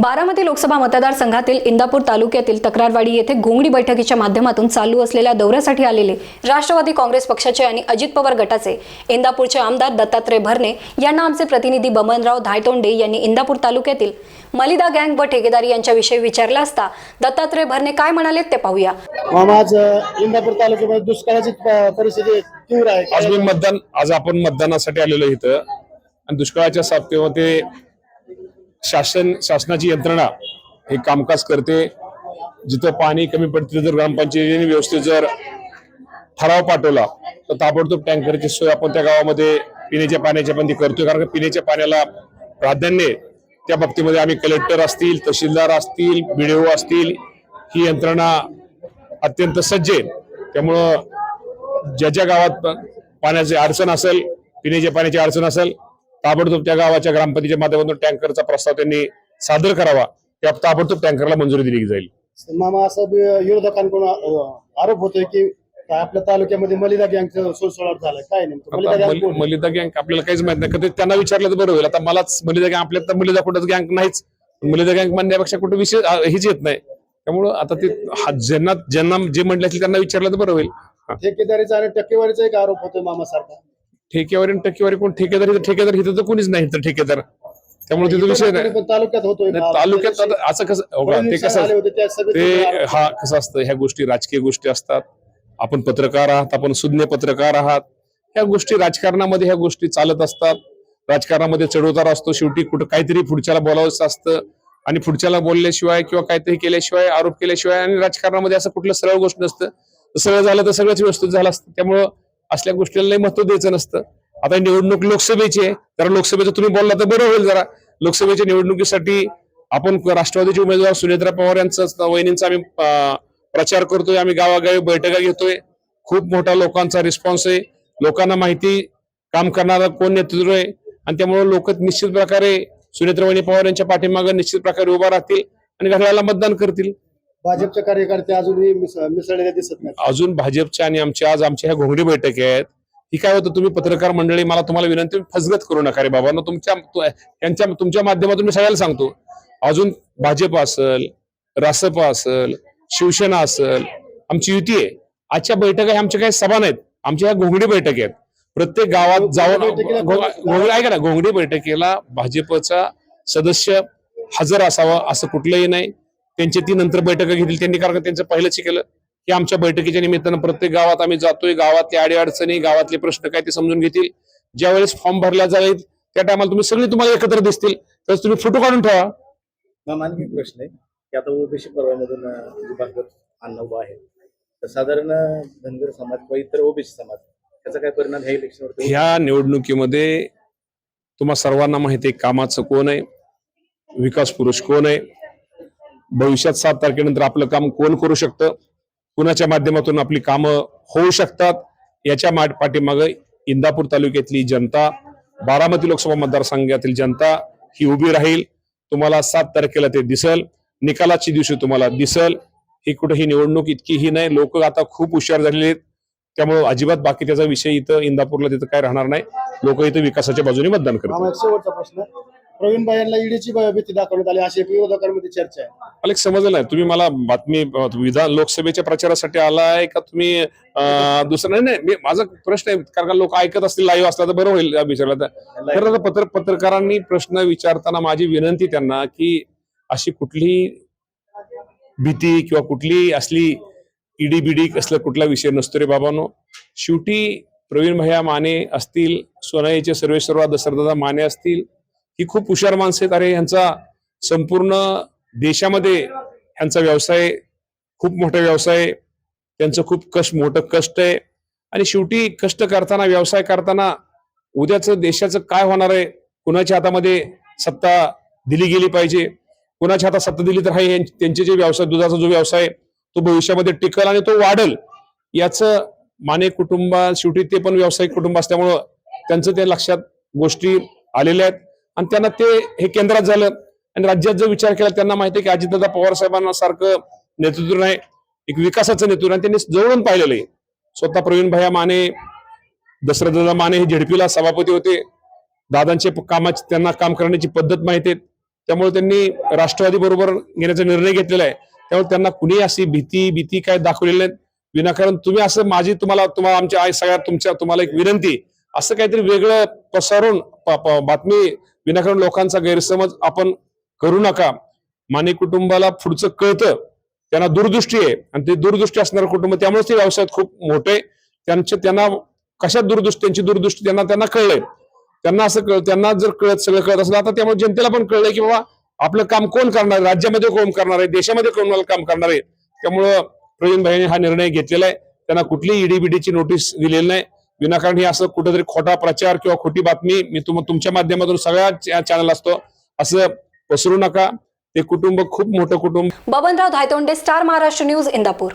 बारामती लोकसभा मतदारसंघातील इंदापूर तालुक्यातील तक्रारवाडी येथे घोंगडी बैठकीच्या माध्यमातून चालू असलेल्या दौऱ्यासाठी आलेले राष्ट्रवादी काँग्रेस पक्षाचे आणि अजित पवार गटाचे इंदापूरचे आमदार दत्तात्रय भरणे यांना आमचे प्रतिनिधी बमनराव धायतोंडे यांनी इंदापूर तालुक्यातील मलिदा गँग व ठेकेदारी यांच्याविषयी विचारलं असता दत्तात्रय भरणे काय म्हणाले ते पाहूया. आज इंदापूर तालुक्यामध्ये दुष्काळाची परिस्थिती तीव्र आहे. आज मी मतदान आज आपण मतदानासाठी आलेलो इथं. आणि दुष्काळाच्या साथीमध्ये शासन शासनाची यंत्रणा हे कामकाज करते. जिथं पाणी कमी पडते जर ग्रामपंचायतीने व्यवस्थित जर ठराव पाठवला तर ताबडतोब टँकरची सोय आपण त्या गावामध्ये पिण्याच्या पाण्याची पण ती करतोय. कारण का पिण्याच्या पाण्याला प्राधान्य त्या बाबतीमध्ये आम्ही कलेक्टर असतील तहसीलदार असतील बीडीओ असतील ही यंत्रणा अत्यंत सज्ज आहे. त्यामुळं ज्या ज्या गावात प- पाण्याची अडचण असेल पिण्याच्या पाण्याची अडचण असेल ताबडतोब त्या गावाच्या ग्रामपंचायतीच्या माध्यमातून टँकरचा प्रस्ताव त्यांनी सादर करावा. त्या ताबडतोब टँकरला मंजुरी दिली जाईल. मामा असं विरोधकांकडून आरोप होतोय की आपल्या तालुक्यामध्ये मलिदा गँगचं सोळसोळाट झालं काय नेमकं? मलिदा गँग गँग आपल्याला काहीच माहीत नाही. कधी त्यांना विचारलं तर बरं होईल. आता मलाच मलिदा गँग आपल्या तर मलिदा कुठंच गँग नाहीच. मलिदा गँग म्हणण्यापेक्षा कुठं विषय हेच येत नाही. त्यामुळं आता ते ज्यांना ज्यांना जे म्हटलं असेल त्यांना विचारलं तर बरं होईल. ठेकेदारीचा आणि टक्केवारीचा एक आरोप होतोय मामा सारखा ठेकेवारी आणि टक्केवारी कोण ठेकेदार ठेकेदार इथं तर कोणीच नाही इथं ठेकेदार. त्यामुळे तिथं विषय नाही. तालुक्यात नाही, तालुक्यात असं कसं हो ते कसं होते ते हा कसं असतं ह्या गोष्टी राजकीय गोष्टी असतात. आपण पत्रकार आहात आपण सुज्ञ पत्रकार आहात. ह्या गोष्टी राजकारणामध्ये ह्या गोष्टी चालत असतात. राजकारणामध्ये चढउतार असतो शेवटी कुठं काहीतरी पुढच्याला बोलावंच असतं. आणि पुढच्याला बोलल्याशिवाय किंवा काहीतरी केल्याशिवाय आरोप केल्याशिवाय आणि राजकारणामध्ये असं कुठलं सरळ गोष्ट नसतं. तर सरळ झालं तर सगळंच व्यवस्थित झालं असतं. त्यामुळं असल्या गोष्टीला महत्त्व द्यायचं नसतं. आता निवडणूक लोकसभेची आहे जरा लोकसभेचं तुम्ही बोलला तर बरं होईल जरा. लोकसभेच्या निवडणुकीसाठी आपण राष्ट्रवादीचे उमेदवार सुनेत्रा पवार यांचं वहिनींचा आम्ही प्रचार करतोय आम्ही गावागावी बैठका घेतोय. खूप मोठा लोकांचा रिस्पॉन्स आहे. लोकांना माहिती काम करणारा कोण नेतृत्व आहे? आणि त्यामुळे लोक निश्चित प्रकारे सुनेत्रा वहिनी पवार यांच्या पाठीमागे निश्चित प्रकारे उभा राहतील आणि घड्याला मतदान करतील. भाजपचे कार्यकर्ते अजूनही मिस- मिसळलेले दिसत नाही अजून भाजपच्या आणि आमच्या आज आमच्या ह्या घोंगडी बैठकी आहेत. ही काय होतं तुम्ही पत्रकार मंडळी मला तुम्हाला विनंती आहे, फसगत करू नका रे बाबांनो तुमच्या तु- यांच्या तुमच्या माध्यमातून मी सगळ्याला सांगतो. अजून भाजप असल रासप असल शिवसेना असल आमची युती आहे. आजच्या बैठका आमच्या काही सभा नाहीत. आमच्या ह्या घोंगडी बैठकी आहेत. प्रत्येक गावात जाऊन घोंगडी ऐका ना घोंगडी बैठकीला भाजपचा सदस्य हजर असावा असं कुठलंही नाही. त्यांची ती नंतर बैठका घेतली. त्यांनी कारण त्यांचं पहिलंच केलं? की आमच्या बैठकीच्या निमित्तानं प्रत्येक गावात आम्ही जातोय. गावातले अडीअडचणी गावातले प्रश्न काय ते समजून घेतील. ज्यावेळेस फॉर्म भरला जाईल त्या टायमाला तुम्ही सगळे तुम्हाला एकत्र दिसतील. तर तुम्ही फोटो काढून ठेवा. आणखी प्रश्न आहे. की आता ओबीसी पर्वामधून अण्णा उभा आहे. तर साधारण धनगर समाज किंवा इतर ओबीसी समाज त्याचा काय परिणाम ह्या इलेक्शनवर? ह्या निवडणुकीमध्ये तुम्हा सर्वांना माहिती आहे कामाचं कोण आहे? विकास पुरुष कोण आहे? भविष्यात सात तारखेनंतर आपलं काम कोण करू शकतं? कुणाच्या माध्यमातून आपली कामं होऊ शकतात? याच्या मा- पाठीमागं इंदापूर तालुक्यातली जनता बारामती लोकसभा मतदारसंघातील जनता ही उभी राहील. तुम्हाला सात तारखेला ते दिसल. निकालाची दिवशी तुम्हाला दिसल. ही कुठेही निवडणूक इतकी ही नाही. लोक आता खूप हुशार झालेले आहेत. त्यामुळे अजिबात बाकी त्याचा विषय इथं इंदापूरला तिथं काय राहणार नाही. लोक इथं विकासाच्या बाजूने मतदान करतात. प्रवीण भाई यांना ईडीची भीती दाखवण्यात आली अशी विरोधकांमध्ये चर्चा आहे. एक समजलं नाही. तुम्ही मला बातमी विधान लोकसभेच्या प्रचारासाठी आलाय का तुम्ही दुसरं नाही नाही मी माझा प्रश्न आहे कारण लोक ऐकत असतील लाईव्ह असला तर बरं होईल विचारला तर. खरं तर पत्र पत्रकारांनी प्रश्न विचारताना माझी विनंती त्यांना की अशी कुठली भीती किंवा कुठली असली ईडी बिडी कसला कुठला विषय नसतो रे बाबांनो. शेवटी प्रवीण भैया माने असतील सोनाईचे सर्वेश्वरराव दशरथदा माने असतील ही खूप हुशार माणसं आहेत. अरे यांचा संपूर्ण देशामध्ये ह्यांचा व्यवसाय खूप मोठा व्यवसाय त्यांचं खूप कष्ट मोठं कष्ट आहे. आणि शेवटी कष्ट करताना व्यवसाय करताना उद्याचं देशाचं काय होणार आहे? कुणाच्या हातामध्ये सत्ता दिली गेली पाहिजे? कुणाच्या हातात सत्ता दिली तर हा त्यांचे जे व्यवसाय दुधाचा जो व्यवसाय आहे, तो भविष्यामध्ये टिकल आणि तो वाढल. याचं माने कुटुंबा शेवटी ते पण व्यावसायिक कुटुंब असल्यामुळं त्यांचं ते लक्षात गोष्टी आलेल्या आहेत. आणि त्यांना ते हे केंद्रात झालं. आणि राज्यात जर विचार केला त्यांना माहिती आहे की अजितदादा पवार साहेबांना सारखं नेतृत्व नाही. एक विकासाचं नेतृत्व आणि त्यांनी जवळून पाहिलेलं आहे. स्वतः प्रवीण भैया माने दशरथदादा माने हे झेडपीला सभापती होते. दादांचे कामाची त्यांना काम करण्याची पद्धत माहिती आहे. त्यामुळे त्यांनी राष्ट्रवादी बरोबर घेण्याचा निर्णय घेतलेला आहे. त्यामुळे त्यांना कुणी अशी भीती भीती काय दाखवलेली नाही. विनाकारण तुम्ही असं माझी तुम्हाला तुम्हाला आमच्या आई सगळ्या तुमच्या तुम्हाला एक विनंती असं काहीतरी वेगळं पसरून बातमी विनाकारण लोकांचा गैरसमज आपण करू नका. माने कुटुंबाला पुढचं कळतं. त्यांना दूरदृष्टी आहे. आणि ते दूरदृष्टी असणारं कुटुंब त्यामुळे ते व्यवसायात खूप मोठे त्यांचे त्यांना कशा दूरदृष्टी त्यांची दूरदृष्टी त्यांना त्यांना कळलंय. त्यांना असं कळ त्यांना जर कळत सगळं कळत असेल आता त्यामुळे जनतेला पण कळलंय की बाबा आपलं काम कोण करणार आहे? राज्यामध्ये कोण करणार आहे? देशामध्ये कोण काम करणार आहे? त्यामुळं प्रवीण भाईने हा निर्णय घेतलेला आहे. त्यांना कुठलीही ईडीबीडीची नोटीस दिलेली नाही. विनाकारण हे असं कुठेतरी खोटा प्रचार किंवा खोटी बातमी मी तुम तुमच्या माध्यमातून सगळ्या चॅनल असतो. असं पसरू नका. ते कुटुंब खूप मोठं कुटुंब. Babanrao Dhaytonde star Maharashtra news Indapur.